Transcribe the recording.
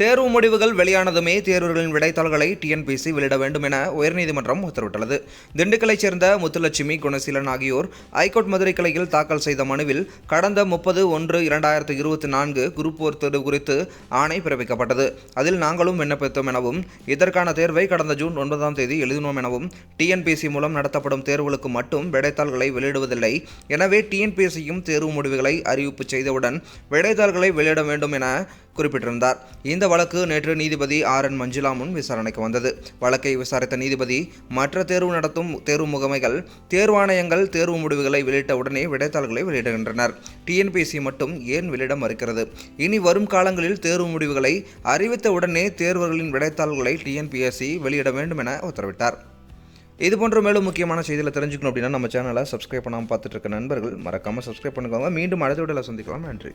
தேர்வு முடிவுகள் வெளியானதுமே தேர்வுகளின் விடைத்தாள்களை டிஎன்பிசி வெளியிட வேண்டும் என உயர்நீதிமன்றம் உத்தரவிட்டுள்ளது. திண்டுக்கலைச் சேர்ந்த முத்துலட்சுமி குணசீலன் ஆகியோர் ஐகோர்ட் மதுரை கிளையில் தாக்கல் செய்த மனுவில் கடந்த முப்பது ஒன்று இரண்டாயிரத்து இருபத்தி நான்கு குரூப் போர் தேர்வு குறித்து ஆணை பிறப்பிக்கப்பட்டது. அதில் நாங்களும் விண்ணப்பித்தோம் எனவும் இதற்கான தேர்வை கடந்த ஜூன் ஒன்பதாம் தேதி எழுதினோம் எனவும் டிஎன்பிசி மூலம் நடத்தப்படும் தேர்வுகளுக்கு மட்டும் விடைத்தாள்களை வெளியிடுவதில்லை. எனவே டிஎன்பிசியும் தேர்வு முடிவுகளை அறிவிப்பு செய்தவுடன் விடைத்தாள்களை வெளியிட வேண்டும் என குறிப்பிட்டிருந்தார். இந்த வழக்கு நேற்று நீதிபதி ஆர் என் மஞ்சுளா முன் விசாரணைக்கு வந்தது. வழக்கை விசாரித்த நீதிபதி மற்ற தேர்வு நடத்தும் தேர்வு முகமைகள் தேர்வாணையங்கள் தேர்வு முடிவுகளை வெளியிட்ட உடனே விடைத்தாள்களை வெளியிடுகின்றனர். டிஎன்பிஎஸ்சி மட்டும் ஏன் வெளியிட மறுக்கிறது? இனி வரும் காலங்களில் தேர்வு முடிவுகளை அறிவித்த உடனே தேர்வர்களின் விடைத்தாள்களை டிஎன்பிஎஸ்சி வெளியிட வேண்டும் என உத்தரவிட்டார். இது போன்ற மேலும் முக்கியமான செய்திகளை தெரிஞ்சுக்கணும் அப்படின்னா நம்ம சேனலை சப்ஸ்கிரைப் பண்ணாமல் பார்த்துட்டு இருக்க நண்பர்கள் மறக்காமல் சப்ஸ்கிரைப் பண்ணுவாங்க மீண்டும் அடுத்த விடல சந்திக்கலாம். நன்றி.